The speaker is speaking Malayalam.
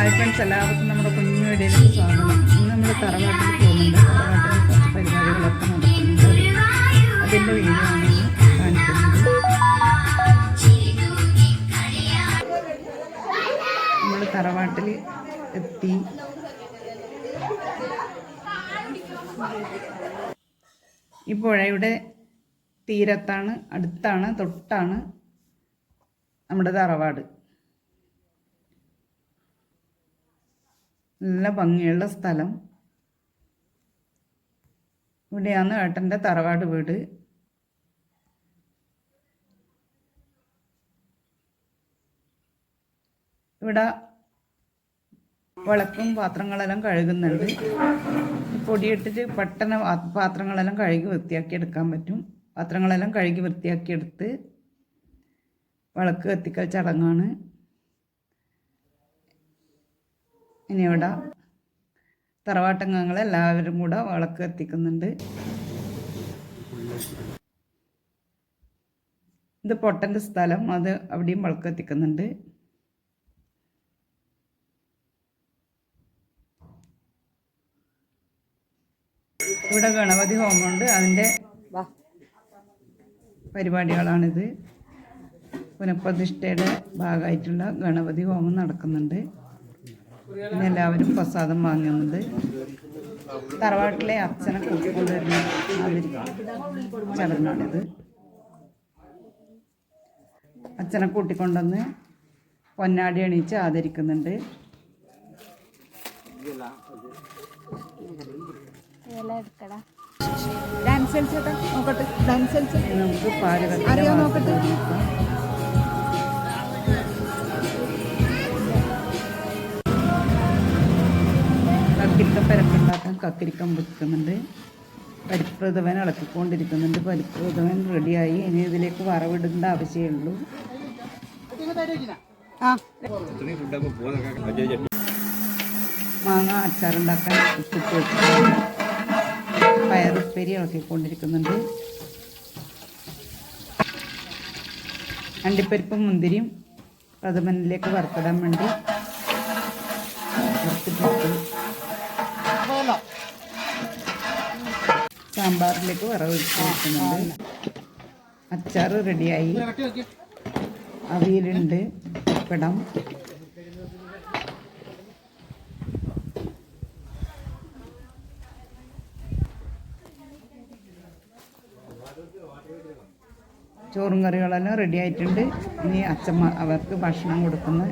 ഹായ് ഫ്രണ്ട്സ് എല്ലാവർക്കും നമ്മുടെ കുഞ്ഞു വീടിലേക്ക് സ്വാഗതം. ഇന്ന് നമ്മൾ തറവാട്ടിൽ പോകുന്നുണ്ട്. തറവാട്ടിൽ കുറച്ച് പരിപാടികളൊക്കെ നടക്കുന്നുണ്ട്. അതിന്റെ വീടാണ് കാണിക്കുന്നത്. നമ്മൾ തറവാട്ടിൽ എത്തി. ഈ പുഴയുടെ തീരത്താണ് അടുത്താണ് തൊട്ടാണ് നമ്മുടെ തറവാട്. നല്ല ഭംഗിയുള്ള സ്ഥലം. ഇവിടെയാണ് ഏട്ടന്റെ തറവാട് വീട്. ഇവിടെ വിളക്കും പാത്രങ്ങളെല്ലാം കഴുകുന്നുണ്ട്. പൊടിയിട്ടിട്ട് പെട്ടെന്ന് പാത്രങ്ങളെല്ലാം കഴുകി വൃത്തിയാക്കി എടുക്കാൻ പറ്റും. പാത്രങ്ങളെല്ലാം കഴുകി വൃത്തിയാക്കി എടുത്ത് വിളക്ക് കത്തിക്കൽ ചടങ്ങാണ്. ഇനി ഇവിടെ തറവാട്ടംഗങ്ങൾ എല്ലാവരും കൂടെ വിളക്ക് കത്തിക്കുന്നുണ്ട്. ഇത് പൊട്ടന്റെ സ്ഥലം അത് അവിടെയും വിളക്ക് കത്തിക്കുന്നുണ്ട്. ഇവിടെ ഗണപതി ഹോമമുണ്ട്. അതിന്റെ പരിപാടികളാണിത്. പുനഃപ്രതിഷ്ഠയുടെ ഭാഗമായിട്ടുള്ള ഗണപതി ഹോമം നടക്കുന്നുണ്ട്. പിന്നെ എല്ലാവരും പ്രസാദം വാങ്ങുന്നത് തറവാട്ടിലെ അച്ഛനെ കൂട്ടിക്കൊണ്ടുവരുന്ന ആദരി ചടങ്ങാണിത്. അച്ഛനെ കൂട്ടിക്കൊണ്ടുവന്ന് പൊന്നാടി എണീച്ച് ആദരിക്കുന്നുണ്ട്. ഡാൻസ് നമുക്ക് പാചകം അറിയാൻ നോക്കട്ടെ? പെരക്കുണ്ടാക്കാൻ കക്കിരിക്ക വെക്കുന്നുണ്ട്. പരിപ്രഥവൻ ഇളക്കിക്കൊണ്ടിരിക്കുന്നുണ്ട് പരിപ്രഥവൻ റെഡിയായി. ഇനി ഇതിലേക്ക് വറവിടേണ്ട ആവശ്യമേ ഉള്ളൂ. ആ. മാങ്ങ അച്ചാറുണ്ടാക്കാൻ ഉപ്പിട്ട് വെച്ചിട്ടുണ്ട് പയറുപ്പേരി ഇളക്കിക്കൊണ്ടിരിക്കുന്നുണ്ട്. അണ്ടിപ്പരിപ്പും മുന്തിരിയും പ്രഥമനിലേക്ക് വറുത്തിടാൻ വേണ്ടി വറുത്തിട്ട് സാമ്പാറിലേക്ക് വറവ് വെക്കുന്നുണ്ട് അച്ചാർ റെഡിയായി. അവിയലുണ്ട് പപ്പടം. ചോറും കറികളെല്ലാം റെഡി ആയിട്ടുണ്ട് ഇനി അച്ഛമ്മ അവർക്ക് ഭക്ഷണം കൊടുക്കുന്ന.